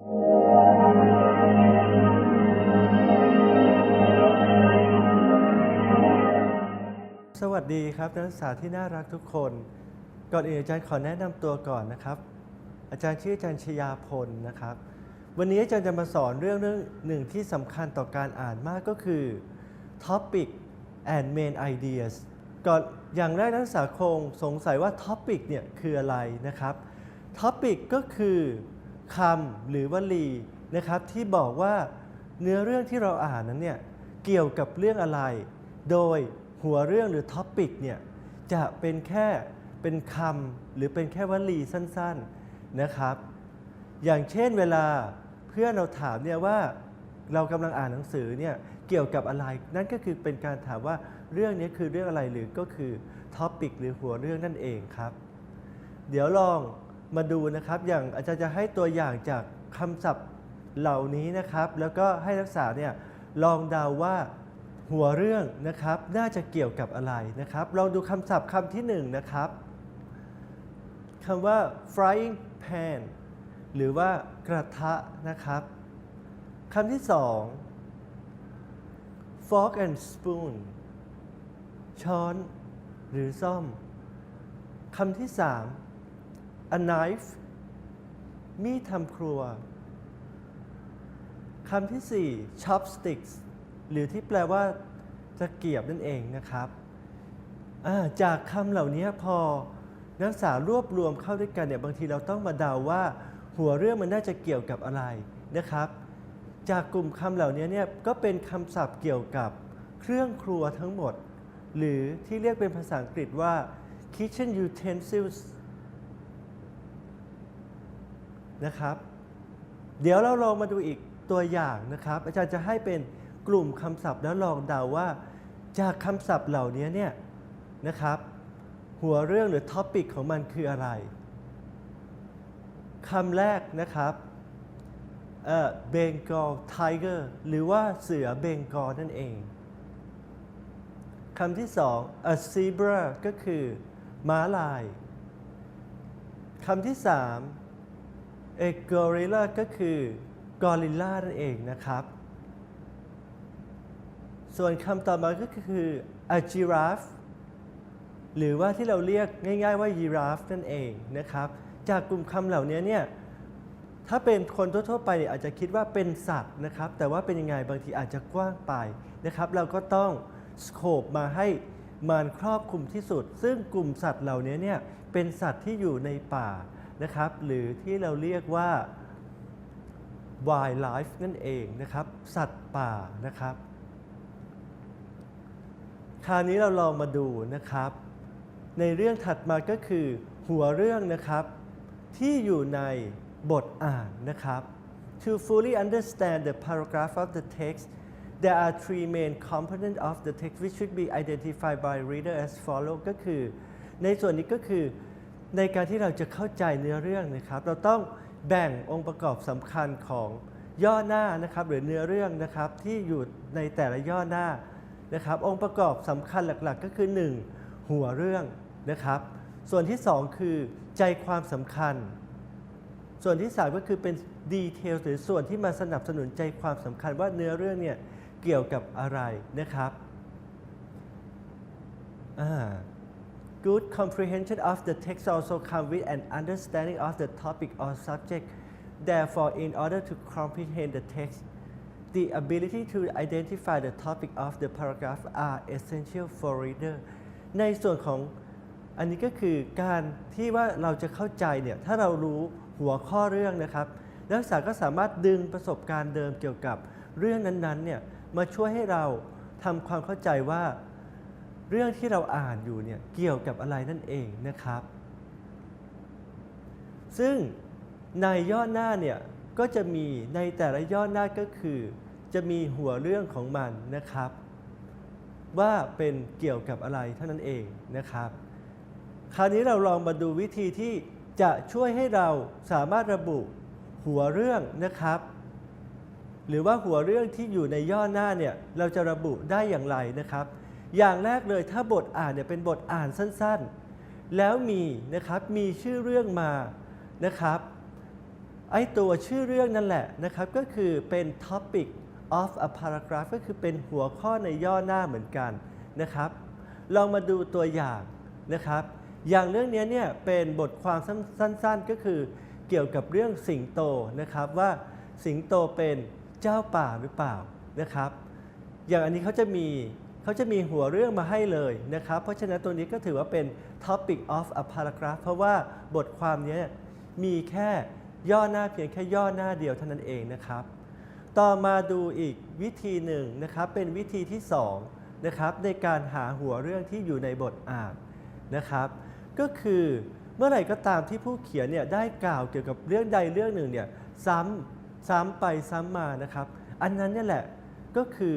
สวัสดีครับนักศึกษาที่น่ารักทุกคน ก่อนอื่นอาจารย์ขอแนะนำตัวก่อนนะครับ อาจารย์ชื่ออาจารย์ชยาพลนะครับ วันนี้อาจารย์จะมาสอนเรื่องเรื่องหนึ่งที่สำคัญต่อการอ่านมากก็คือ topic and main ideas ก่อนอย่างแรกนักศึกษาคงสงสัยว่า topic เนี่ยคืออะไรนะครับ topic ก็คือ คำหรือวลีนะครับที่บอกว่าเนื้อเรื่องที่เราอ่านนั้นเนี่ยเกี่ยวกับเรื่องอะไร โดยหัวเรื่องหรือท็อปิกเนี่ยจะเป็นแค่เป็นคำหรือเป็นแค่วลีสั้นๆนะครับ อย่างเช่นเวลาเพื่อนเราถามเนี่ยว่าเรากำลังอ่านหนังสือเนี่ยเกี่ยวกับอะไร นั่นก็คือเป็นการถามว่าเรื่องนี้คือเรื่องอะไรหรือก็คือท็อปิกหรือหัวเรื่องนั่นเองครับ เดี๋ยวลอง มาดูนะครับ อย่างอาจารย์จะให้ตัวอย่างจากคำศัพท์เหล่านี้นะครับ แล้วก็ให้นักศึกษาเนี่ยลองเดาว่าหัวเรื่องนะครับน่าจะเกี่ยวกับอะไรนะครับ ลองดูคำศัพท์คำที่หนึ่งนะครับคำว่า frying pan หรือว่ากระทะนะครับคำที่สอง fork and spoon ช้อนหรือซ่อมคำที่สาม a knife มีดทำครัว คำที่สี่ chopsticks หรือที่แปลว่าตะเกียบนั่นเองนะครับาจากคำเหล่านี้พอนักศึกษารวบรวมเข้าด้วยกันเนี่ยบางทีเราต้องมาเดาว่า หัวเรื่องมันน่าจะเกี่ยวกับอะไรนะครับ จากกลุ่มคำเหล่านี้เนี่ยก็เป็นคำศัพท์เกี่ยวกับเครื่องครัวทั้งหมด หรือที่เรียกเป็นภาษาอังกฤษว่า kitchen utensils นะครับ เดี๋ยวเราลองมาดูอีกตัวอย่างนะครับ อาจารย์จะให้เป็นกลุ่มคำศัพท์แล้วลองเดาว่า จากคำศัพท์เหล่านี้เนี่ยนะครับ หัวเรื่องหรือท็อปิกของมันคืออะไรคำแรกนะครับเอ่อ Bengal Tiger หรือว่าเสือเบงกอลนั่นเองคำที่สอง a zebra ก็คือม้าลาย คำที่สาม เอกกอริลลาก็คือกอริลลานั่นเองนะครับ ส่วนคำต่อมาก็คือ a giraffe หรือว่าที่เราเรียกง่าย ๆ ว่า giraffe นั่นเองนะครับ จากกลุ่มคำเหล่านี้เนี่ยถ้าเป็นคนทั่วๆไปเนี่ยอาจจะคิดว่าเป็นสัตว์นะครับ แต่ว่าเป็นยังไงบางทีอาจจะกว้างไปนะครับ เราก็ต้องสโคปมาให้มันครอบคลุมที่สุด ซึ่งกลุ่มสัตว์เหล่านี้เนี่ยเป็นสัตว์ที่อยู่ในป่า นะครับ หรือที่เราเรียกว่า wildlife นั่นเองนะครับ สัตว์ป่านะครับ คราวนี้เราลองมาดูนะครับ ในเรื่องถัดมาก็คือ หัวเรื่องนะครับ ที่อยู่ในบทอ่านนะครับ To fully understand the paragraph of the text there are three main components of the text which should be identified by reader as follow ก็คือ ในส่วนนี้ก็คือ ในการที่เราจะเข้าใจเนื้อเรื่องนะครับ เราต้องแบ่งองค์ประกอบสำคัญของย่อหน้านะครับ หรือเนื้อเรื่องนะครับที่อยู่ในแต่ละย่อหน้านะครับ องค์ประกอบสำคัญหลักๆ ก็คือ 1. หัวเรื่องนะครับ ส่วนที่ 2 คือใจความสำคัญ ส่วนที่ 3 ก็คือเป็นดีเทลหรือส่วนที่มาสนับสนุนใจความสำคัญว่าเนื้อเรื่องเนี่ยเกี่ยวกับอะไรนะครับอ่า Good comprehension of the text also come with an understanding of the topic or subject. Therefore, in order to comprehend the text, the ability to identify the topic of the paragraph are essential for reader. ในส่วนของอันนี้ก็คือการที่ว่าเราจะเข้าใจเนี่ยถ้าเรารู้หัวข้อเรื่องนะครับ นักศึกษาก็สามารถดึงประสบการณ์เดิมเกี่ยวกับเรื่องนั้นๆเนี่ยมาช่วยให้เราทำความเข้าใจว่า เรื่องที่เราอ่านอยู่เนี่ยเกี่ยวกับอะไรนั่นเองนะครับ ซึ่งในย่อหน้าเนี่ยก็จะมีในแต่ละย่อหน้าก็คือ จะมีหัวเรื่องของมันนะครับ ว่าเป็นเกี่ยวกับอะไรเท่านั้นเองนะครับ คราวนี้เราลองมาดูวิธีที่จะช่วยให้เราสามารถระบุหัวเรื่องนะครับ หรือว่าหัวเรื่องที่อยู่ในย่อหน้าเนี่ยเราจะระบุได้อย่างไรนะครับ อย่างแรกเลยถ้าบทอ่านเนี่ยเป็นบทอ่านสั้นๆ แล้วมีนะครับมีชื่อเรื่องมานะครับไอตัวชื่อเรื่องนั่นแหละนะครับก็คือเป็น topic of a paragraph ก็คือเป็นหัวข้อในย่อหน้าเหมือนกันนะครับลองมาดูตัวอย่างนะครับ อย่างเรื่องนี้เนี่ยเป็นบทความสั้นๆ ก็คือเกี่ยวกับเรื่องสิงโตนะครับว่าสิงโตเป็นเจ้าป่าหรือเปล่านะครับ อย่างอันนี้เขาจะมี เขาจะมีหัวเรื่องมาให้เลยนะครับ เพราะฉะนั้นตัวนี้ก็ถือว่าเป็น topic of a paragraph เพราะว่าบทความนี้มีแค่ย่อหน้าเพียงแค่ย่อหน้าเดียวเท่านั้นเองนะครับ ต่อมาดูอีกวิธีหนึ่งนะครับ เป็นวิธีที่2นะครับในการหาหัวเรื่องที่อยู่ในบทอ่านนะครับ ก็คือเมื่อไหร่ก็ตามที่ผู้เขียนเนี่ยได้กล่าวเกี่ยวกับเรื่องใดเรื่องหนึ่งเนี่ยซ้ำซ้ำไปซ้ำมานะครับ อันนั้นเนี่ยแหละก็คือ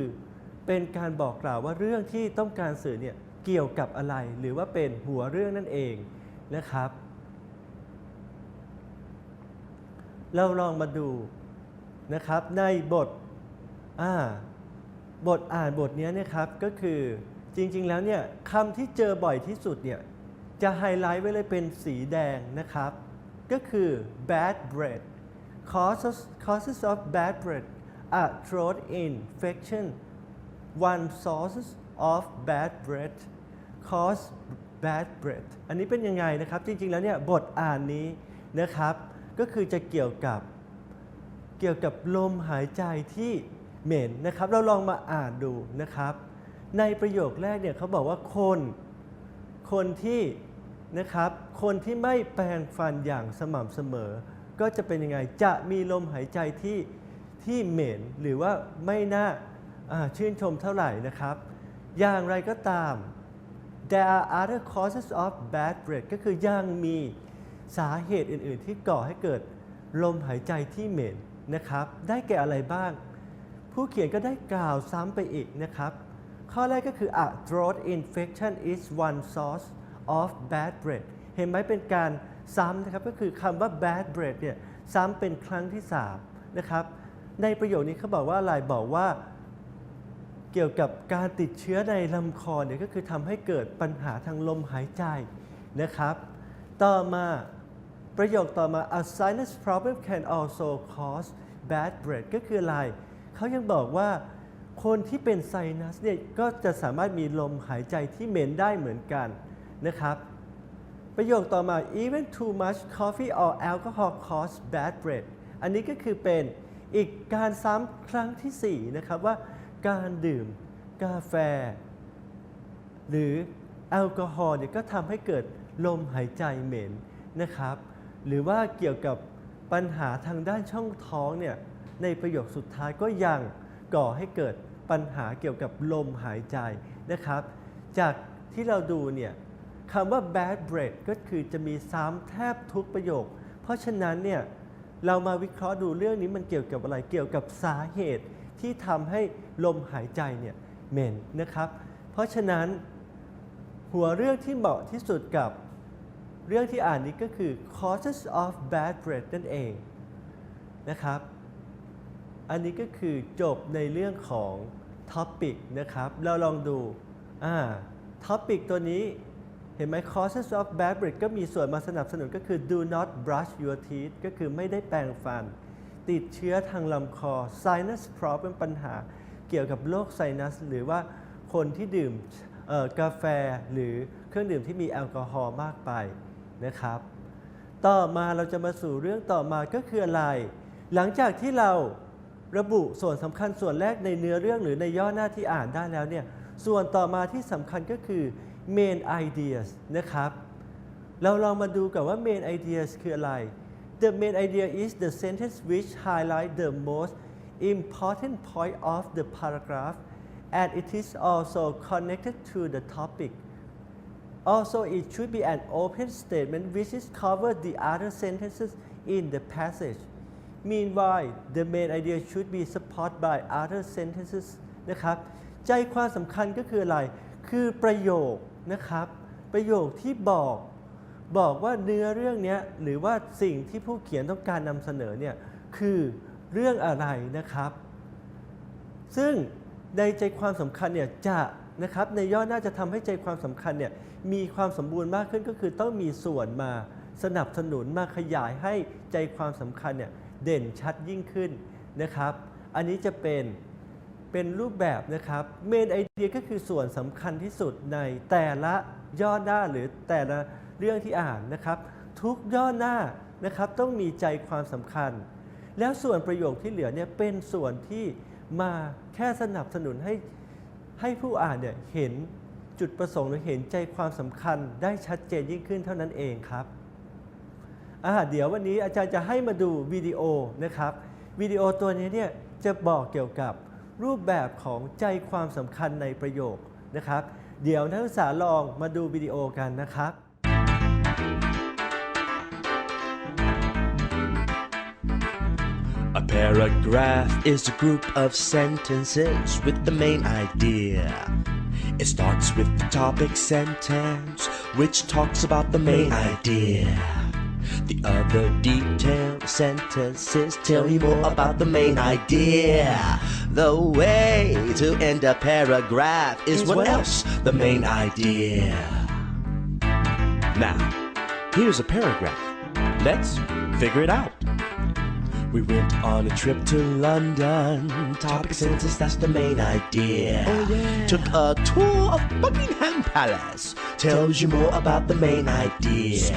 เป็นการบอกกล่าวว่าเรื่องที่ต้องการสื่อเนี่ยเกี่ยวกับอะไร หรือว่าเป็นหัวเรื่องนั่นเองนะครับ เราลองมาดูนะครับในบทอ่าบทอ่านบทนี้นะครับก็คือจริงๆแล้วเนี่ยคำที่เจอบ่อยที่สุดเนี่ยจะไฮไลท์ไว้เลยเป็นสีแดงนะครับ ก็คือ bad breath causes causes of bad breath are throat infection one sources of bad breath cause bad breath อันนี้เป็นยังไงนะครับ จริง ๆ แล้วเนี่ยบทอ่านนี้นะครับ ก็คือจะเกี่ยวกับเกี่ยวกับลมหายใจที่เหม็นนะครับ เราลองมาอ่านดูนะครับ ในประโยคแรกเนี่ยเขาบอกว่าคน คนที่นะครับ คนที่ไม่แปรงฟันอย่างสม่ำเสมอ ก็จะเป็นยังไง จะมีลมหายใจที่ที่เหม็นหรือว่าไม่น่าอ่า ชื่นชมเท่าไหร่นะครับ อย่างไรก็ตาม there are other causes of bad breath ก็คือยังมีสาเหตุอื่น ๆ ที่ก่อให้เกิดลมหายใจที่เหม็นนะครับ ได้แก่อะไรบ้าง ผู้เขียนก็ได้กล่าวซ้ำไปอีกนะครับ ข้อแรกก็คือ a throat infection is one source of bad breath เห็นไหมเป็นการซ้ำนะครับ ก็คือคำว่า bad breath เนี่ยซ้ำเป็นครั้งที่ 3 นะครับ ในประโยคนี้เขาบอกว่าอะไรบอกว่า เกี่ยวกับการติดเชื้อในลำคอเนี่ยก็คือทำให้เกิดปัญหาทางลมหายใจนะครับ ต่อมาประโยคต่อมา a sinus problem can also cause bad breath ก็คืออะไร เขายังบอกว่าคนที่เป็นไซนัสเนี่ยก็จะสามารถมีลมหายใจที่เหม็นได้เหมือนกันนะครับ ประโยคต่อมา even too much coffee or alcohol cause bad breath อันนี้ก็คือเป็นอีกการซ้ำครั้งทีสี่4 นะครับว่า การดื่มกาแฟ หรือแอลกอฮอล์เนี่ยก็ทำให้เกิดลมหายใจเหม็นนะครับ หรือว่าเกี่ยวกับปัญหาทางด้านช่องท้องเนี่ยในประโยคสุดท้ายก็ยังก่อให้เกิดปัญหาเกี่ยวกับลมหายใจนะครับ จากที่เราดูเนี่ยคำว่า bad breath ก็คือจะมีซ้ำแทบทุกประโยค เพราะฉะนั้นเนี่ยเรามาวิเคราะห์ดูเรื่องนี้มันเกี่ยวกับอะไรเกี่ยวกับสาเหตุ ที่ทำให้ลมหายใจเนี่ยเหม็นนะครับ เพราะฉะนั้น หัวเรื่องที่เหมาะที่สุดกับเรื่องที่อ่านนี้ก็คือ causes of bad breath นั่นเองนะครับ อันนี้ก็คือจบในเรื่องของ topic นะครับ เราลองดูอ่า topic ตัวนี้เห็นไหม causes of bad breath ก็มีส่วนมาสนับสนุนก็คือ do not brush your teeth ก็คือไม่ได้แปรงฟัน ติดเชื้อทางลำคอ sinus problem ปัญหาเกี่ยวกับโรคไซนัส หรือว่าคนที่ดื่มกาแฟหรือเครื่องดื่มที่มีแอลกอฮอล์มากไปนะครับ ต่อมาเราจะมาสู่เรื่องต่อมาก็คืออะไร หลังจากที่เราระบุส่วนสำคัญส่วนแรกในเนื้อเรื่องหรือในย่อหน้าที่อ่านได้แล้วเนี่ยส่วนต่อมาที่สำคัญก็คือ main ideas นะครับ เราลองมาดูกันว่า main ideas คืออะไร The main idea is the sentence which highlight the most important point of the paragraph and it is also connected to the topic Also, it should be an open statement which is cover the other sentences in the passage. Meanwhile, the main idea should be supported by other sentences นะครับ ใจความสำคัญก็คืออะไร คือประโยคนะครับ ประโยคที่บอก บอกว่าเนื้อเรื่องนี้หรือว่าสิ่งที่ผู้เขียนต้องการนำเสนอเนี่ยคือเรื่องอะไรนะครับ ซึ่งในใจความสำคัญเนี่ยจะนะครับในย่อหน้าจะทำให้ใจความสำคัญเนี่ยมีความสมบูรณ์มากขึ้นก็คือต้องมีส่วนมาสนับสนุนมาขยายให้ใจความสำคัญเนี่ยเด่นชัดยิ่งขึ้นนะครับ อันนี้จะเป็นเป็นรูปแบบนะครับเมนไอเดียก็คือส่วนสำคัญที่สุดในแต่ละย่อหน้าหรือแต่ละ เรื่องที่อ่านนะครับ ทุกย่อหน้านะครับต้องมีใจความสำคัญ แล้วส่วนประโยคที่เหลือเนี่ยเป็นส่วนที่มาแค่สนับสนุนให้ให้ผู้อ่านเนี่ยเห็นจุดประสงค์หรือเห็นใจความสำคัญได้ชัดเจนยิ่งขึ้นเท่านั้นเองครับอ่าเดี๋ยววันนี้อาจารย์จะให้มาดูวิดีโอนะครับวิดีโอตัวนี้เนี่ยจะบอกเกี่ยวกับรูปแบบของใจความสำคัญในประโยคนะครับ เดี๋ยวนักศึกษาลองมาดูวิดีโอกันนะครับ paragraph is a group of sentences with the main idea. It starts with the topic sentence, which talks about the main idea. The other detailed sentences tell you more about the main idea. The way to end a paragraph is what else? The main idea. Now, here's a paragraph. Let's figure it out. We went on a trip to London. Topic census, that's the main idea. Oh, yeah. Took a tour of Buckingham Palace. Tells you more about the main idea.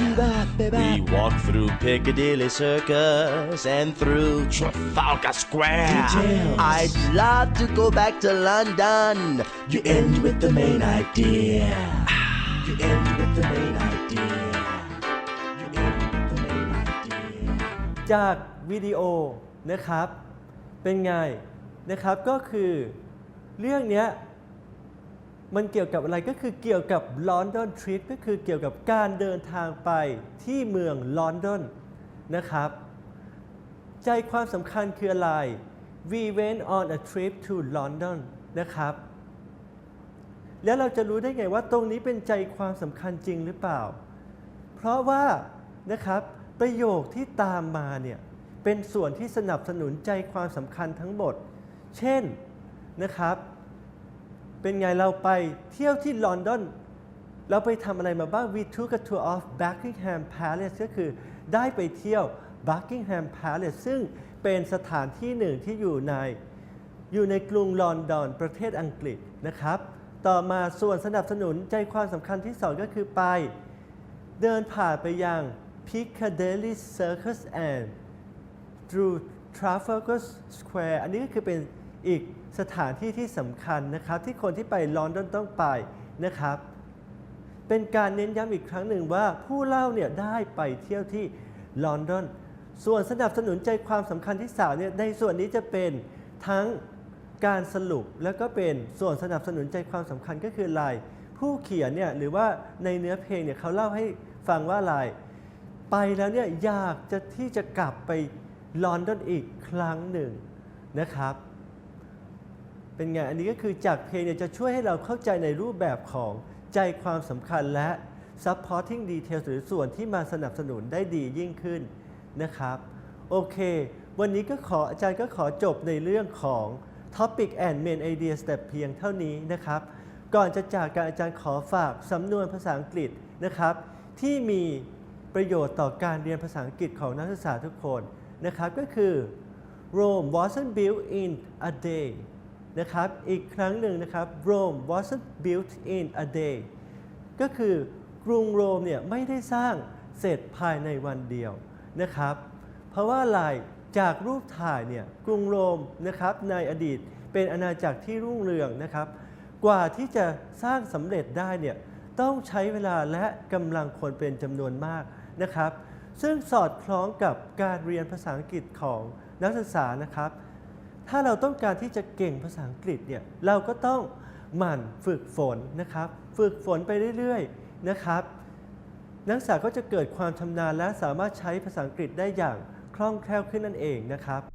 We walked through Piccadilly Circus and through Trafalgar Square. Details. I'd love to go back to London. You end with the main idea. You end with the main idea. You end with the main idea. Jack. วิดีโอนะครับ เป็นไงนะครับก็คือเรื่องนี้มันเกี่ยวกับอะไรก็คือเกี่ยวกับลอนดอนทริปก็คือเกี่ยวกับการเดินทางไปที่เมืองลอนดอนนะครับ ใจความสำคัญคืออะไร we went on a trip to London นะครับ แล้วเราจะรู้ได้ไงว่าตรงนี้เป็นใจความสำคัญจริงหรือเปล่า เพราะว่านะครับประโยคที่ตามมาเนี่ย เป็นส่วนที่สนับสนุนใจความสำคัญทั้งหมด เช่นนะครับ เป็นไงเราไปเที่ยวที่ลอนดอน เราไปทำอะไรมาบ้าง we took a tour of Buckingham Palace ก็คือได้ไปเที่ยว Buckingham Palace ซึ่งเป็นสถานที่หนึ่งที่อยู่ในอยู่ในกรุงลอนดอนประเทศอังกฤษนะครับ ต่อมาส่วนสนับสนุนใจความสำคัญที่สองก็คือไป เดินผ่านไปยัง Piccadilly Circus and through Trafalgar Square อันนี้ก็คือเป็นอีกสถานที่ที่สำคัญนะครับ ที่คนที่ไปลอนดอนต้องไปนะครับ เป็นการเน้นย้ำอีกครั้งหนึ่งว่าผู้เล่าเนี่ยได้ไปเที่ยวที่ลอนดอนส่วนสนับสนุนใจความสำคัญที่สามเนี่ยในส่วนนี้จะเป็นทั้งการสรุปแล้วก็เป็นส่วนสนับสนุนใจความสำคัญก็คืออะไรผู้เขียนเนี่ยหรือว่าในเนื้อเพลงเนี่ยเขาเล่าให้ฟังว่าอะไรไปแล้วเนี่ยอยากจะที่จะกลับไป ลอนดอนอีกครั้งหนึ่งนะครับ เป็นไงอันนี้ก็คือจากเพลงเนี่ยจะช่วยให้เราเข้าใจในรูปแบบของใจความสำคัญและ supporting details หรือส่วนที่มาสนับสนุนได้ดียิ่งขึ้นนะครับ โอเค วันนี้ก็ขออาจารย์ก็ขอจบในเรื่องของ topic and main ideas แต่เพียงเท่านี้นะครับ ก่อนจะจากการอาจารย์ขอฝากสำนวนภาษาอังกฤษนะครับ ที่มีประโยชน์ต่อการเรียนภาษาอังกฤษของนักศึกษาทุกคน นะครับก็คือ Rome wasn't built in a day นะครับอีกครั้งหนึ่งนะครับ Rome wasn't built in a day ก็คือกรุงโรมเนี่ยไม่ได้สร้างเสร็จภายในวันเดียวนะครับ เพราะว่าอะไรจากรูปถ่ายเนี่ยกรุงโรมนะครับในอดีตเป็นอาณาจักรที่รุ่งเรืองนะครับ กว่าที่จะสร้างสำเร็จได้เนี่ยต้องใช้เวลาและกำลังคนเป็นจำนวนมากนะครับ ซึ่งสอดคล้องกับการเรียนภาษาอังกฤษของนักศึกษานะครับ ถ้าเราต้องการที่จะเก่งภาษาอังกฤษเนี่ยเราก็ต้องหมั่นฝึกฝนนะครับ ฝึกฝนไปเรื่อยๆนะครับ นักศึกษาก็จะเกิดความชำนาญและสามารถใช้ภาษาอังกฤษได้อย่างคล่องแคล่วขึ้นนั่นเองนะครับ